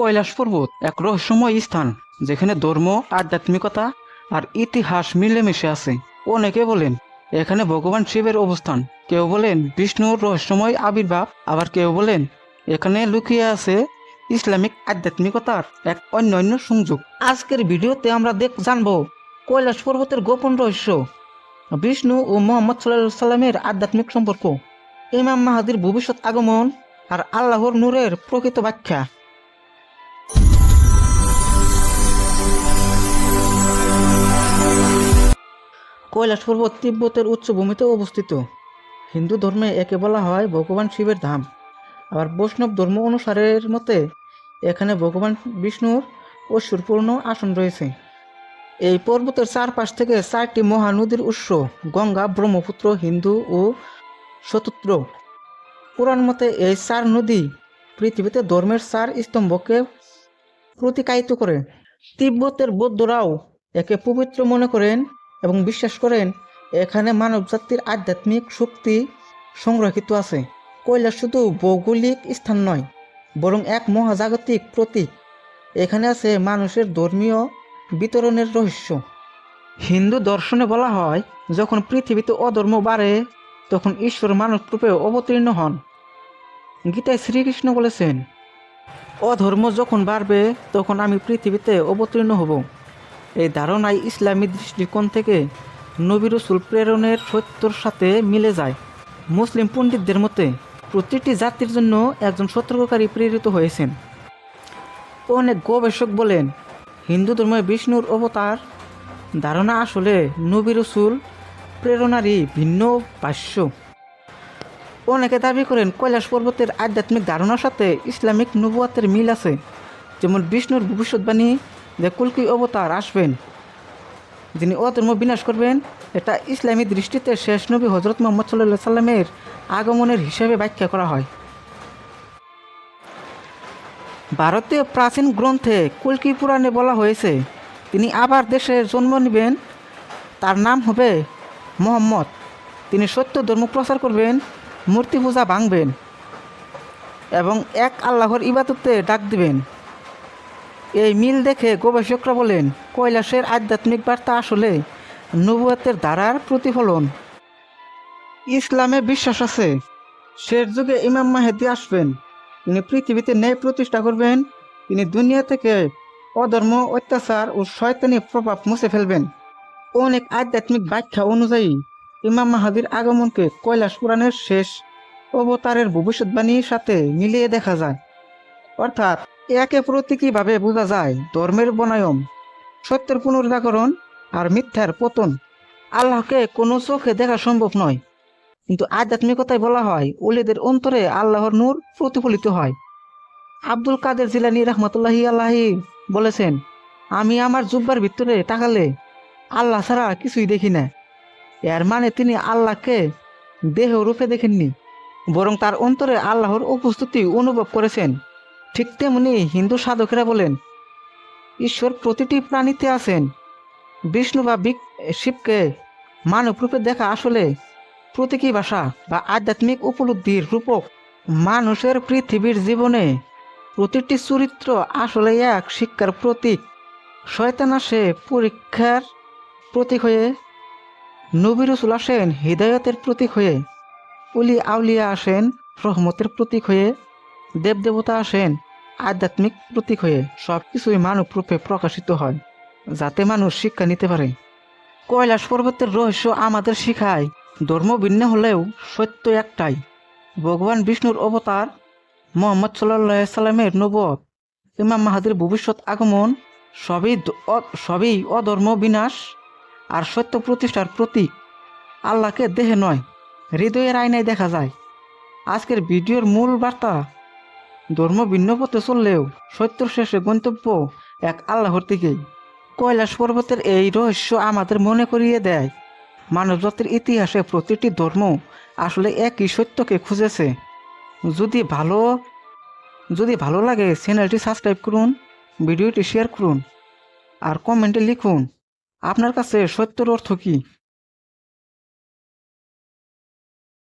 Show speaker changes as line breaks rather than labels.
কৈলাস পর্বত এক রহস্যময় স্থান, যেখানে ধর্ম, আধ্যাত্মিকতা আর ইতিহাস মিলেমিশে আছে। অনেকে বলেন, এখানে ভগবান শিবের অবস্থান। কেউ বলেন, বিষ্ণুর রহস্যময় আবির্ভাব। আবার কেউ বলেন, এখানে লুকিয়ে আছে ইসলামিক আধ্যাত্মিকতার এক অন্যান্য সংযোগ। আজকের ভিডিওতে আমরা দেখ, জানব কৈলাস পর্বতের গোপন রহস্য। বিষ্ণু ও মোহাম্মদ সাল্লাহ সাল্লামের আধ্যাত্মিক সম্পর্ক, ইমাম মাহাদির ভবিষ্যৎ আগমন আর আল্লাহর নূরের প্রকৃত ব্যাখ্যা। কৈলাস পর্বত তিব্বতের উচ্চভূমিতে অবস্থিত। হিন্দু ধর্মে একে বলা হয় ভগবান শিবের ধাম। আবার বৈষ্ণব ধর্ম অনুসারের মতে, এখানে ভগবান বিষ্ণুর ঐশ্বরপূর্ণ আসন রয়েছে। এই পর্বতের চারপাশ থেকে চারটি মহানদীর উৎস, গঙ্গা, ব্রহ্মপুত্র, হিন্দু ও শতুত্র পুরাণ মতে এই চার নদী পৃথিবীতে ধর্মের চার স্তম্ভকে প্রতিকায়িত করে। তিব্বতের বৌদ্ধরাও একে পবিত্র মনে করেন এবং বিশ্বাস করেন, এখানে মানবজাতির আধ্যাত্মিক শক্তি সংরক্ষিত আছে। কৈলাস শুধু ভৌগোলিক স্থান নয়, বরং এক মহাজাগতিক প্রতীক। এখানে আছে মানুষের ধর্মীয় বিতরণের রহস্য। হিন্দু দর্শনে বলা হয়, যখন পৃথিবীতে অধর্ম বাড়ে, তখন ঈশ্বর মানব রূপে অবতীর্ণ হন। গীতায় শ্রীকৃষ্ণ বলেছেন, অধর্ম যখন বাড়বে, তখন আমি পৃথিবীতে অবতীর্ণ হব। এই ধারণায় ইসলামী দৃষ্টিকোণ থেকে নবী রসুল প্রেরণের সত্যর সাথে মিলে যায়। মুসলিম পণ্ডিতদের মতে, প্রতিটি জাতির জন্য একজন সতর্ককারী প্রেরিত হয়েছেন। অনেক গবেষক বলেন, হিন্দু ধর্মে বিষ্ণুর অবতার। ধারণা আসলে নবী রসুল প্রেরণারই ভিন্ন ভাষ্য। অনেকে দাবি করেন, কৈলাস পর্বতের আধ্যাত্মিক ধারণার সাথে ইসলামিক নবুয়াতের মিল আছে। যেমন বিষ্ণুর ভবিষ্যৎবাণী যে কুলকি অবতার আসবেন? যিনি অধর্ম বিনাশ করবেন, এটা ইসলামী দৃষ্টিতে শেষ নবী হজরত মোহাম্মদ সাল্লাহ সাল্লামের আগমনের হিসেবে ব্যাখ্যা করা হয়। ভারতীয় প্রাচীন গ্রন্থে কুলকি পুরাণে বলা হয়েছে, তিনি আবার দেশে জন্ম নেবেন, তার নাম হবে মোহাম্মদ। তিনি সত্য ধর্ম প্রচার করবেন, মূর্তি পূজা ভাঙবেন এবং এক আল্লাহর ইবাদতে ডাক দিবেন। এই মিল দেখে গবেষকরা বলেন, কৈলাসের আধ্যাত্মিক বার্তা আসলে নবুয়াতের ধারার প্রতিফলন। ইসলামে বিশ্বাস আছে, শেষ যুগে ইমাম মাহেদি আসবেন। তিনি পৃথিবীতে ন্যায় প্রতিষ্ঠা করবেন। তিনি দুনিয়া থেকে অধর্ম, অত্যাচার ও শয়তানি প্রভাব মুছে ফেলবেন। অনেক আধ্যাত্মিক ব্যাখ্যা অনুযায়ী ইমাম মাহাদির আগমনকে কৈলাস পুরাণের শেষ অবতারের ভবিষ্যৎবাণীর সাথে মিলিয়ে দেখা যায়। অর্থাৎ একে প্রতীকীভাবে বোঝা যায়, ধর্মের বনায়ম সত্যের পুনরুদ্ধাকরণ আর মিথ্যার পতন। আল্লাহকে কোনো চোখে দেখা সম্ভব নয়। কিন্তু আধ্যাত্মিকতায় বলা হয় ওলিদের অন্তরে আল্লাহর নূর প্রতিফলিত হয়। আব্দুল কাদের জিলানি রহমতুল্লাহি আল্লাহি বলেছেন, আমি আমার জুব্বার ভিতরে তাকালে আল্লাহ ছাড়া কিছুই দেখি না। এর মানে তিনি আল্লাহকে দেহ রূপে দেখেননি, বরং তার অন্তরে আল্লাহর উপস্থিতি অনুভব করেছেন। ঠিক তেমনি হিন্দু সাধকেরা বলেন, ঈশ্বর প্রতিটি প্রাণীতে আছেন। বিষ্ণু বা বিক- শিবকে মানব রূপে দেখা আসলে প্রতীকী ভাষা বা আধ্যাত্মিক উপলব্ধির রূপক মানুষের পৃথিবীর জীবনে প্রতিটি চরিত্র আসলে এক শিক্ষার প্রতীক। শয়তান আসে পরীক্ষার প্রতীক হয়ে, নবী রসুল আসেন হৃদয়তের প্রতীক হয়ে উলি আউলিয়া আসেন রহমতের প্রতীক হয়ে দেবদেবতা আসেন, আধ্যাত্মিক প্রতীক হয়ে সব কিছুই মানব রূপে প্রকাশিত হয়, যাতে মানুষ শিক্ষা নিতে পারে। কৈলাস পর্বতের রহস্য আমাদের শিখায়, ধর্ম ভিন্ন হলেও সত্য একটাই। ভগবান বিষ্ণুর অবতার, মোহাম্মদ সাল্লাহ সাল্লামের নবত ইমাম মাহাদির ভবিষ্যৎ আগমন, সবই সবই অধর্ম বিনাশ আর সত্য প্রতিষ্ঠার প্রতীক। আল্লাহকে দেহে নয়, হৃদয়ের আয়নায় দেখা যায়। আজকের ভিডিওর মূল বার্তা ধর্ম ভিন্ন পথে চললেও সত্যর শেষে গন্তব্য এক আল্লাহর দিকেই। কৈলাস পর্বতের এই রহস্য আমাদের মনে করিয়ে দেয়। মানবজাতির ইতিহাসে প্রতিটি ধর্ম আসলে একই সত্যকে খুঁজেছে। যদি ভালো যদি ভালো লাগে চ্যানেলটি সাবস্ক্রাইব করুন, ভিডিওটি শেয়ার করুন, আর কমেন্টে লিখুন, আপনার কাছে সত্যর অর্থ কী?